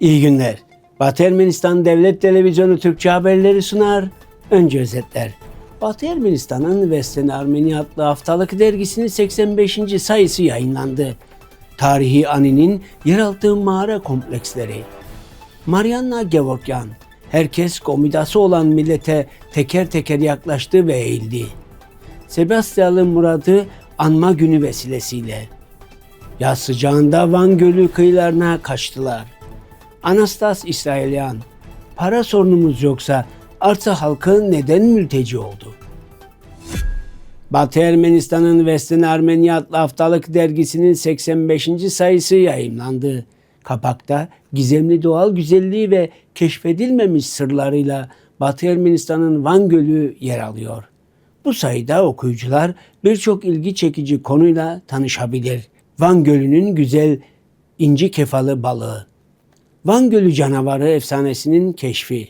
İyi günler. Batı Ermenistan Devlet Televizyonu Türkçe haberleri sunar. Önce özetler. Batı Ermenistan'ın Western Armenia adlı haftalık dergisinin 85. sayısı yayınlandı. Tarihi Ani'nin yeraltı mağara kompleksleri. Marianna Gevorkyan, herkes komidası olan millete teker teker yaklaştı ve eğildi. Sebastialı Murad'ı anma günü vesilesiyle. Yaz sıcağında Van Gölü kıyılarına kaçtılar. Anastas İsrailyan, para sorunumuz yoksa arsa halkı neden mülteci oldu? Batı Ermenistan'ın Western Armenia adlı haftalık dergisinin 85. sayısı yayımlandı. Kapakta gizemli doğal güzelliği ve keşfedilmemiş sırlarıyla Batı Ermenistan'ın Van Gölü yer alıyor. Bu sayıda okuyucular birçok ilgi çekici konuyla tanışabilir. Van Gölü'nün güzel inci kefalı balığı. Van Gölü canavarı efsanesinin keşfi.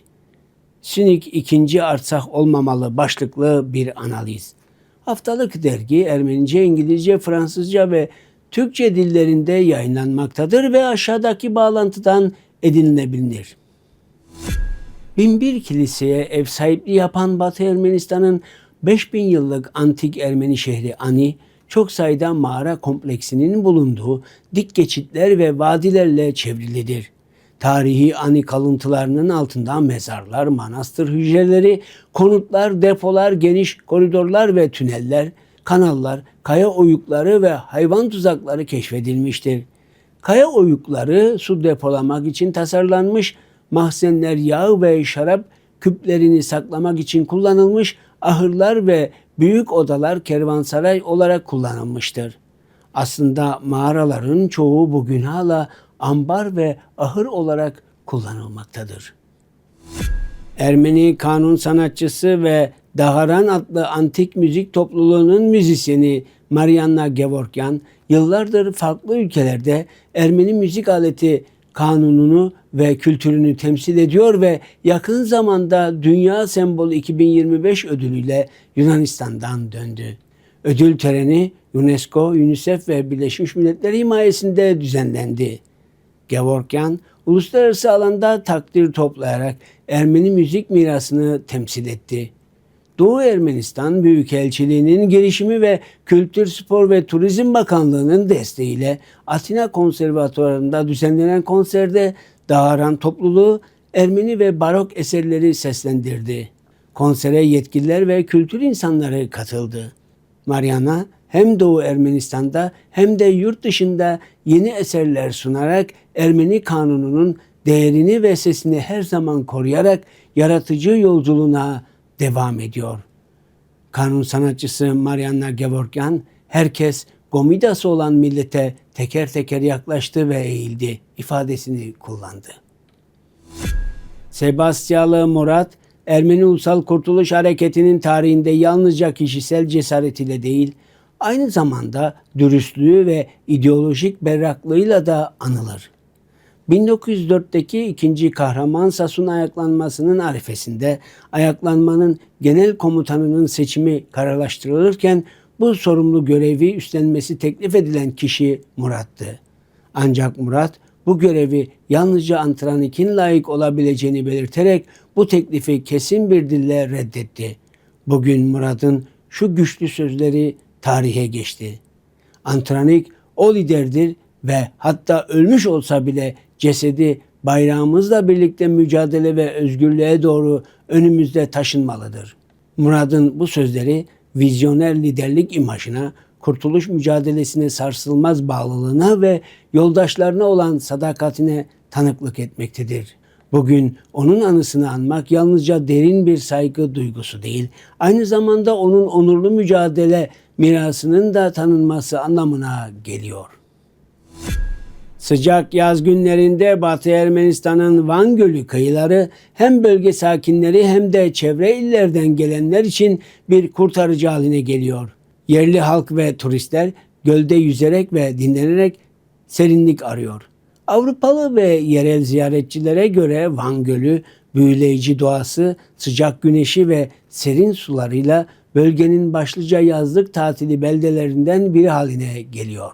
Sinik ikinci artsak olmamalı başlıklı bir analiz. Haftalık dergi Ermenice, İngilizce, Fransızca ve Türkçe dillerinde yayınlanmaktadır ve aşağıdaki bağlantıdan edinilebilir. Binbir Kiliseye ev sahipliği yapan Batı Ermenistan'ın 5000 yıllık antik Ermeni şehri Ani, çok sayıda mağara kompleksinin bulunduğu dik geçitler ve vadilerle çevrilidir. Tarihi Ani kalıntılarının altında mezarlar, manastır hücreleri, konutlar, depolar, geniş koridorlar ve tüneller, kanallar, kaya oyukları ve hayvan tuzakları keşfedilmiştir. Kaya oyukları su depolamak için tasarlanmış, mahzenler yağ ve şarap küplerini saklamak için kullanılmış, ahırlar ve büyük odalar kervansaray olarak kullanılmıştır. Aslında mağaraların çoğu bugün hala ambar ve ahır olarak kullanılmaktadır. Ermeni kanun sanatçısı ve Daharan adlı antik müzik topluluğunun müzisyeni Marianna Gevorkyan yıllardır farklı ülkelerde Ermeni müzik aleti kanununu ve kültürünü temsil ediyor ve yakın zamanda Dünya Sembolü 2025 ödülüyle Yunanistan'dan döndü. Ödül töreni UNESCO, UNICEF ve Birleşmiş Milletler himayesinde düzenlendi. Gevorkyan, uluslararası alanda takdir toplayarak Ermeni müzik mirasını temsil etti. Doğu Ermenistan Büyükelçiliği'nin gelişimi ve Kültür, Spor ve Turizm Bakanlığı'nın desteğiyle Atina Konservatuvarı'nda düzenlenen konserde Dağaran topluluğu Ermeni ve barok eserleri seslendirdi. Konsere yetkililer ve kültür insanları katıldı. Mariana hem Doğu Ermenistan'da hem de yurt dışında yeni eserler sunarak Ermeni kanununun değerini ve sesini her zaman koruyarak yaratıcı yolculuğuna devam ediyor. Kanun sanatçısı Marianna Gevorkyan, herkes Gomidası olan millete teker teker yaklaştı ve eğildi ifadesini kullandı. Sebastialı Murat, Ermeni Ulusal Kurtuluş Hareketi'nin tarihinde yalnızca kişisel cesaretiyle değil, aynı zamanda dürüstlüğü ve ideolojik berraklığıyla da anılır. 1904'teki ikinci kahraman Sasun ayaklanmasının arifesinde ayaklanmanın genel komutanının seçimi kararlaştırılırken bu sorumlu görevi üstlenmesi teklif edilen kişi Murat'tı. Ancak Murat bu görevi yalnızca Antranik'in layık olabileceğini belirterek bu teklifi kesin bir dille reddetti. Bugün Murat'ın şu güçlü sözleri tarihe geçti. Antranik o liderdir ve hatta ölmüş olsa bile cesedi bayrağımızla birlikte mücadele ve özgürlüğe doğru önümüzde taşınmalıdır. Murad'ın bu sözleri vizyoner liderlik imajına, kurtuluş mücadelesine sarsılmaz bağlılığına ve yoldaşlarına olan sadakatine tanıklık etmektedir. Bugün onun anısını anmak yalnızca derin bir saygı duygusu değil, aynı zamanda onun onurlu mücadele mirasının da tanınması anlamına geliyor. Sıcak yaz günlerinde Batı Ermenistan'ın Van Gölü kıyıları hem bölge sakinleri hem de çevre illerden gelenler için bir kurtarıcı haline geliyor. Yerli halk ve turistler gölde yüzerek ve dinlenerek serinlik arıyor. Avrupalı ve yerel ziyaretçilere göre Van Gölü büyüleyici doğası, sıcak güneşi ve serin sularıyla bölgenin başlıca yazlık tatili beldelerinden biri haline geliyor.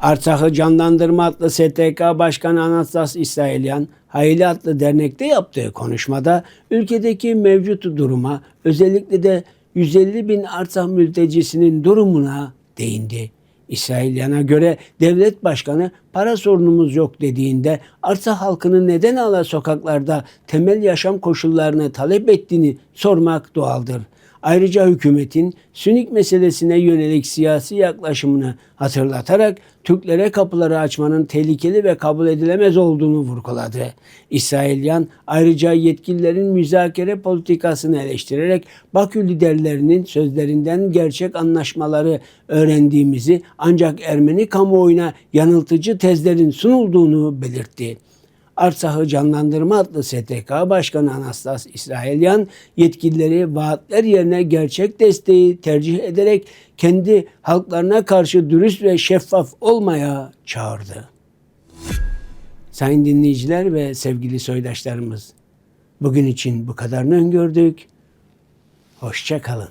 Artsak'ı Canlandırma adlı STK Başkanı Anastas İsrailyan, Hayli adlı dernekte yaptığı konuşmada ülkedeki mevcut duruma özellikle de 150 bin Artsak mültecisinin durumuna değindi. İsrailyan'a göre devlet başkanı para sorunumuz yok dediğinde Artsak halkının neden hala sokaklarda temel yaşam koşullarını talep ettiğini sormak doğaldır. Ayrıca hükümetin Sünik meselesine yönelik siyasi yaklaşımını hatırlatarak Türklere kapıları açmanın tehlikeli ve kabul edilemez olduğunu vurguladı. İsrailyan ayrıca yetkililerin müzakere politikasını eleştirerek Bakü liderlerinin sözlerinden gerçek anlaşmaları öğrendiğimizi ancak Ermeni kamuoyuna yanıltıcı tezlerin sunulduğunu belirtti. Arsah'ı Canlandırma adlı STK Başkanı Anastas İsrailyan yetkilileri vaatler yerine gerçek desteği tercih ederek kendi halklarına karşı dürüst ve şeffaf olmaya çağırdı. Sayın dinleyiciler ve sevgili soydaşlarımız, bugün için bu kadarını öngördük. Hoşça kalın.